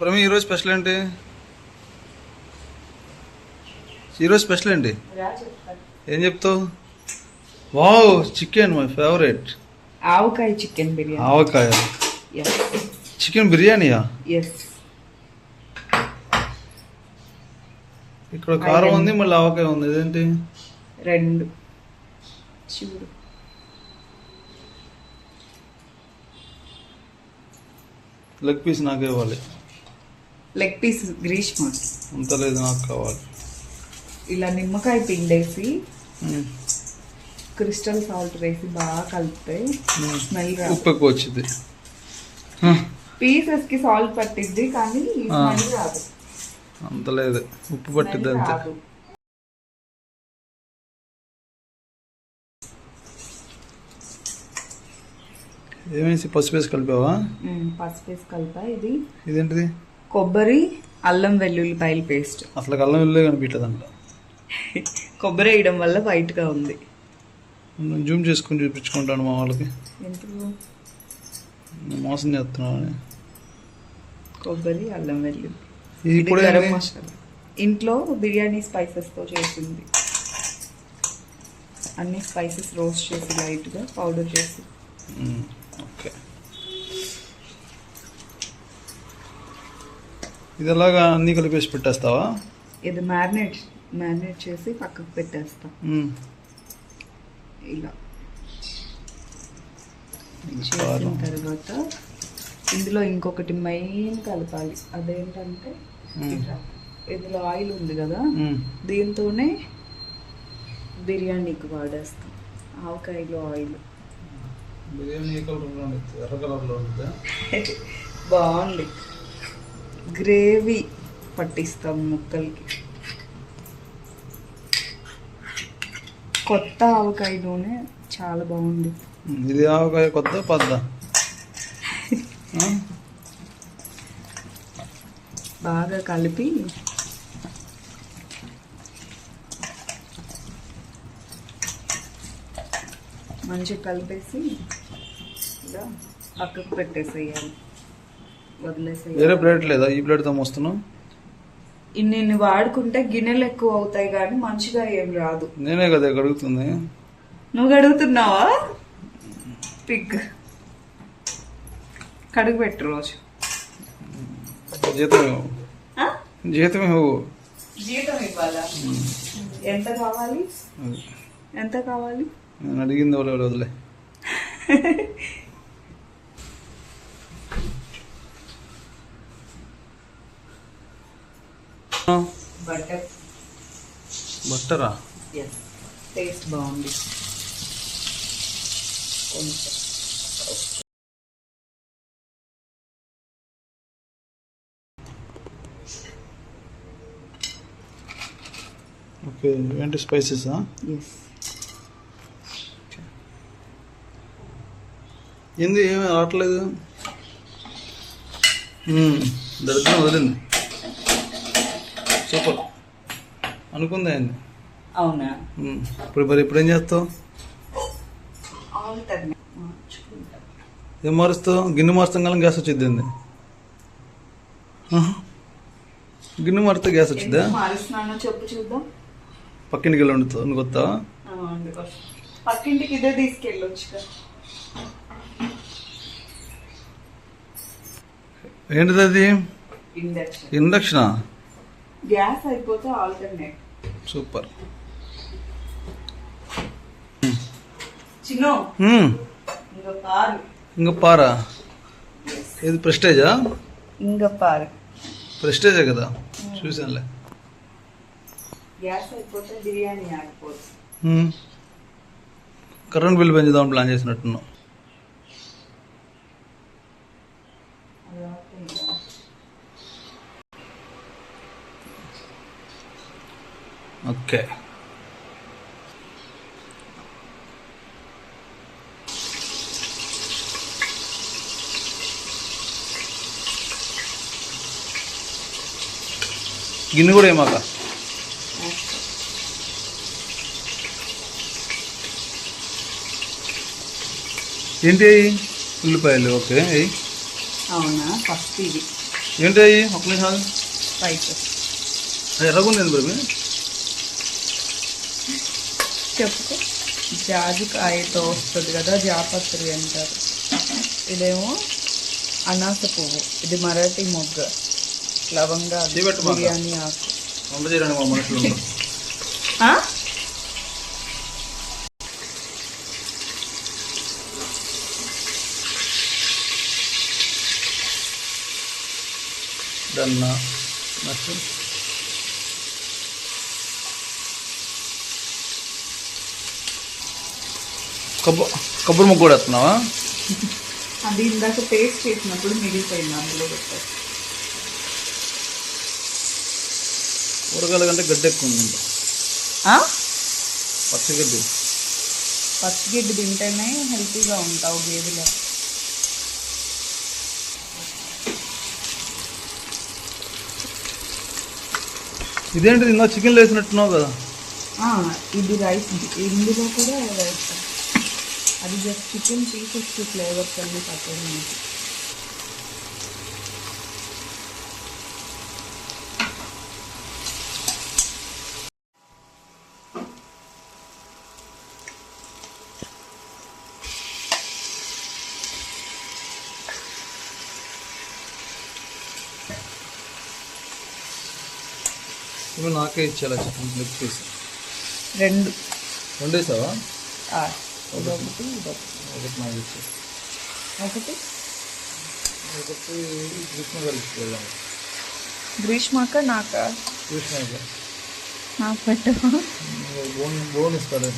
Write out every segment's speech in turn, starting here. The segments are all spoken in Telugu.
ప్రమి ఈరోజు స్పెషల్ ఏంటి? ఈరోజు స్పెషల్ ఏంటి? ఏం చెప్తావు? Wow chicken my favourite. Avakaya chicken biryani. Avakaya? Chicken బిర్యానీయా? ఇక్కడ కారం ఉంది మళ్ళీ ఆవకాయ ఉంది. ఇదేంటి? రెండు. చూడు. లెగ్ పీస్ నాకు ఇవ్వాలి. లెగ్ పీస్ గ్రీష్మ అంత లేదు నాకు కావాలి. ఇలా నిమ్మకాయ పిండేసి. క్రిస్టల్ సాల్ట్ వేసి బాగా కలిపితే. స్మెల్ ఉప్పు ఎక్కువ వచ్చింది పీసెస్కి సాల్ట్ పట్టిద్ది కానీ ఆ. స్మెల్ రాదు. అంత లేదు. ఉప్పు పట్టిద్ది అంతే. ఏమేసి పసుపు వేసి కలిపావా? పసుపు వేసి కలిపా. ఇది ఇదేంటిది? కొబ్బరి అల్లం వెల్లుల్లిపాయల పేస్ట్. అసలు కళ్ళం వెళ్ళే కనిపించలేదంట కొబ్బరి వేయడం వల్ల వైట్గా ఉంది జూమ్ చేసుకుని చూపించుకుంటాను మా వాళ్ళకి. మోసం చేస్తున్నాను కొబ్బరి అల్లం వెల్లుల్లి. ఇది కూడా గరం? మసాలా. ఇంట్లో బిర్యానీ స్పైసెస్తో చేసింది. అన్ని స్పైసెస్ రోస్ట్ చేసి లైట్గా పౌడర్ చేసి. ఓకే ఇది అన్నీ కలిపేసి పెట్టేస్తావా ఇది మ్యారినేట్ మ్యారినేట్ చేసి పక్కకు పెట్టేస్తాం. ఇలా. చేసిన తర్వాత ఇందులో ఇంకొకటి మెయిన్ కలపాలి అదేంటంటే. ఇందులో ఆయిల్ ఉంది కదా. దీంతోనే బిర్యానీకి వాడేస్తాం ఆవకాయలో ఆయిల్ బిర్యానీ ఏ కలర్లో ఉంటుంది ఎర్ర కలర్లో బాగుంది. గ్రేవీ పట్టిస్తాం ముక్కలకి. కొత్త ఆవకాయ నూనె చాలా బాగుంది. ఇది ఆవకాయ కొత్త పద్ద? బాగా కలిపి మంచిగా కలిపేసి ఇలా పక్కకు పెట్టేసేయాలి. వేరే వదిలేసేయాలి ప్లేట్ లేదా? ఈ ప్లేట్తో మోస్తున్నావు ఇన్ని ఇన్ని వాడుకుంటే గిన్నెలు ఎక్కువ అవుతాయి కానీ మంచిగా ఏం రాదు. నేనే కదా అడుగుతుంది. నువ్వు కడుగుతున్నావా పిగ్. కడుగు పెట్టు రోజు. జీతం? జీతం ఇవ్వు. జీతం ఇవ్వాలా? ఎంత కావాలి. ఎంత కావాలి? నేను అడిగింది వాళ్ళు వదిలే బటర్ బట్టరా టేస్ట్ బాగుంది కొంచెం ఓకే ఏంటి స్పైసెసా ఎస్ ఏంది ఏమీ రావట్లేదు. దరిద్రం వదిలింది. సూపర్. అనుకుంది అయింది అవునా. ఇప్పుడు మరి ఇప్పుడు ఏం చేస్తావు? ఏం మారుస్తావు? గిన్నె మారుస్తాం కానీ గ్యాస్ వచ్చింది ఆహా. గిన్నె మారితే గ్యాస్ వచ్చిందా చెప్పు చూద్దాం. పక్కింటికి వెళ్ళి వండుతావు నువ్వు అందుకోసం. పక్కింటికి ఇదే తీసుకెళ్ళొచ్చు ఏంటిది అది ఇండక్షన్? గ్యాస్ అయిపోతే ఆల్టర్నేట్. సూపర్. ఇంక పారు? ఇది ప్రెస్టేజా? ఇంక పారు. ప్రెస్టేజే కదా? చూసానులే గ్యాస్ అయిపోతే బిర్యానీ ఆగిపోతుంది. కరెంట్ బిల్ పెంచుదాం ప్లాన్ చేసినట్టున్నావు ఓకే గిన్నె కూడా ఏమాక? ఏంటి? ఉల్లిపాయలు ఓకే. అవి అవునా? ఫస్ట్ ఇది. ఏంటి ఒక నిమిషం స్పైసెస్ అది ఎర్రగుంది బ్రవి చెప్పుకో. జాజికాయతో వస్తుంది కదా జాపత్రి అంటారు. ఇదేమో అనాస పువ్వు. ఇది మరాఠీ మొగ్గ. లవంగా. బిర్యానీ ఆకు? డన్నా. నెక్స్ట్ కొబ్బరి కొబ్బరి ముగ్గు కూడా వేస్తున్నావా? అది ఇందాక టేస్ట్ చేసినప్పుడు మిగిలిపోయింది అందులో పెట్టారు. కూరగాయల కంటే గడ్డి ఎక్కువ ఉంది? పచ్చిగడ్డి పచ్చిగడ్డి తింటేనే హెల్తీగా ఉంటావు గేదెలో. ఇదేంటిది? ఇందా చికెన్ వేసినట్టున్నావు కదా. ఇది రైస్ ఇందులో కూడా వేస్తాం. అది జస్ట్ చికెన్ పీసెస్ ఫ్లేవర్స్ అన్ని నుంచి ఇవి నాకే ఇచ్చేలా చికెన్ లెగ్ పీస్ రెండు. వండేసావా ఆ, ఇదొకటి ఇదొకటి ఒకటి నాకు ఒకటి ఒకటి కృష్ణ గారికి వెళ్దాం గ్రీష్మాక నాక కృష్ణ నాకు పెట్టు బోన్ బోన్ ఇస్తాడు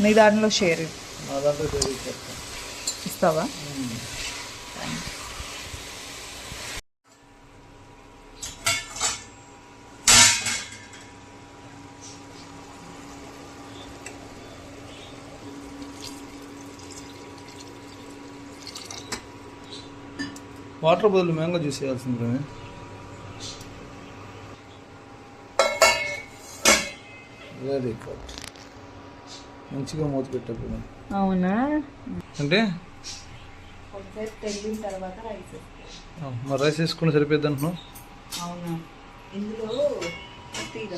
నీ దాంట్లో షేర్ నా దాంట్లో తెలియదు చెప్తాను ఇస్తావా వాటర్ బదులు మ్యాంగో జ్యూస్ చేయాల్సింది బ్రమే. వెరీ గుడ్ మంచిగా మూత పెట్టప్పుడు అవునా? అంటే? మరి రైస్ వేసుకుని సరిపోద్ది అంటున్నావు? అవునా? ఇందులో తీర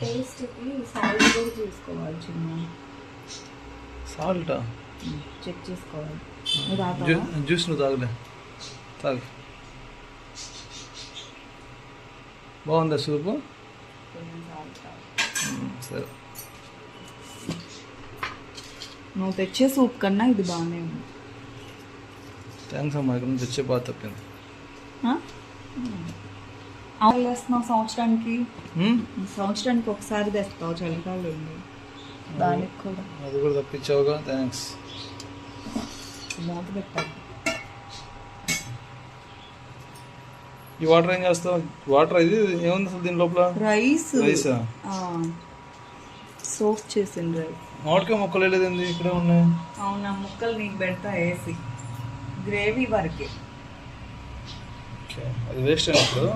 టేస్ట్కి సాల్ట్ కూడా చూసుకోవాలి చిన్న. సాల్టా? చెక్ చేసుకోవాలి. జ్యూస్ నువ్వు తాగలే. తాగు బాగుందా సూపు? సరే. నువ్వు తెచ్చే సూప్ కన్నా ఇది బాగానే ఉంది. థ్యాంక్స్ అమ్మా ఇక్కడ నుంచి తెచ్చే బాగా తప్పింది. వేస్తున్నావు సంవత్సరానికి? సంవత్సరానికి ఒకసారి తెస్తావు చలికాలం దానికి కూడా. అది కూడా తప్పించావుగా థ్యాంక్స్ మూత పెట్టాలి ఈ వాటర్ ఏం చేస్తావు? వాటర్ ఇది ఏముంది అసలు దీని లోపల? రైస్. రైసా? సోప్ చేసింది రైస్. మామిడికాయ మొక్కలు వెళ్ళేది ఇక్కడే ఉన్నాయి. అవునా ముక్కలు నీకు పెడతా వేసి. గ్రేవీ వరకే. అది వేస్ట్ అయినప్పుడు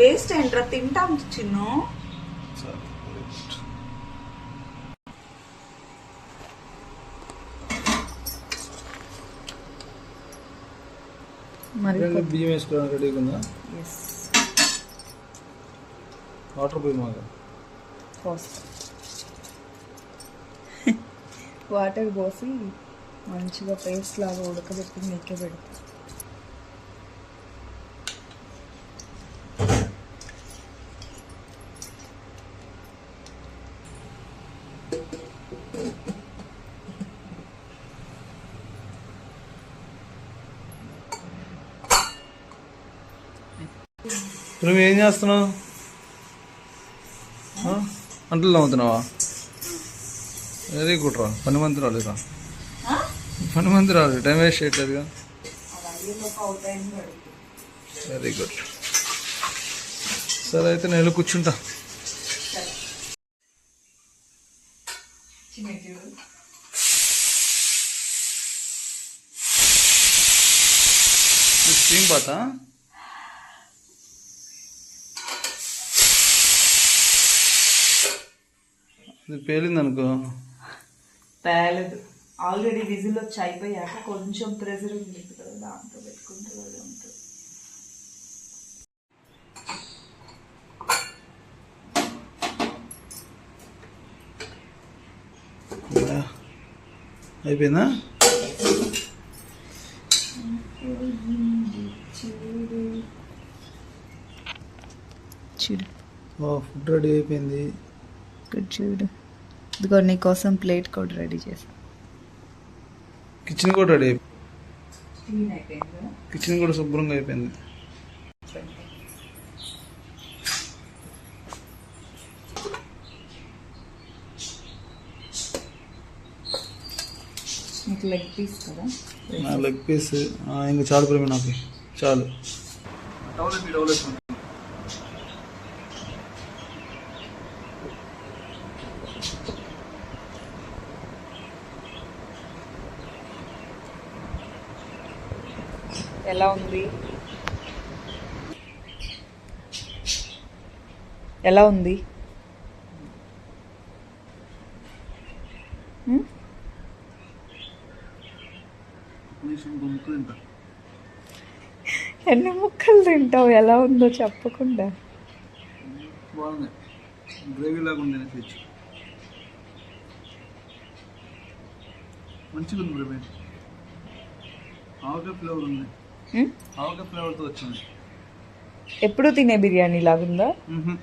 వేస్ట్ ఏంట్రా తింటాం చిన్ను సరే very good. మరి ఇదేంటి బియ్యం వేసుకోవడానికి రెడీగా ఉందా ఎస్ వాటర్ పోయి మాగా పోస్తా వాటర్ పోసి మంచిగా పేస్ట్ లాగా ఉడకబెట్టి నీకే పెడతా నువ్వు ఏం చేస్తున్నావు? అంటలు నవ్వుతున్నావా వెరీ గుడ్ రా పని మంది రాలేదురా పని మంది రాలేదు టైం వేస్ట్ చేయట్లేదుగా? వెరీ గుడ్ సరే అయితే నేను కూర్చుంటా. స్టీమ్ పాతా? ఇది పేలింది అనుకో పేలదు. ఆల్రెడీ విజిల్ వచ్చి అయిపోయాక కొంచెం ప్రెజర్ ఉంది కదా దాంతో పెట్టుకుంటే ఉంటుంది అయిపోయిందా? చూడు. ఫుడ్ రెడీ అయిపోయింది. ఇక్కడ చూడు ఇదిగో నీకోసం ప్లేట్ కూడా రెడీ చేసా కిచెన్ కూడా రెడీ కిచెన్ కూడా శుభ్రంగా అయిపోయింది. నీకు లెగ్ పీస్ కదా? నా లెగ్ పీస్ ఇంకా చాలు ప్రేమి నాకు. చాలు. ఎలా ఉంది? ఎలా ఉంది? ఎన్ని ముక్కలు తింటావు? ఎలా ఉందో చెప్పకుండా. మంచిగా ఉంది ఆవకాయ ఫ్లేవర్ ఉంది. ఫ్లేవర్తో వచ్చింది. ఎప్పుడు తినే బిర్యానీ లాగుందా? మ్మ్హ.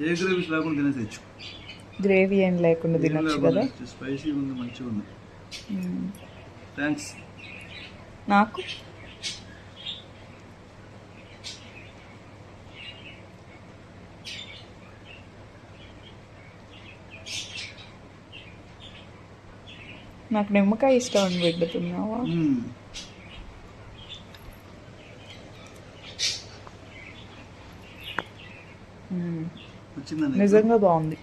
ఏ గ్రేవీస్ లేకుండా తినేసేయచ్చు గ్రేవీ ఏం లేకుండా తినొచ్చు కదా? స్పైసీ ఉంది మంచిగా ఉంది. థ్యాంక్స్ నాకు? నాకు నిమ్మకాయ ఇష్టం అని. వచ్చిందండి నిజంగా బాగుంది.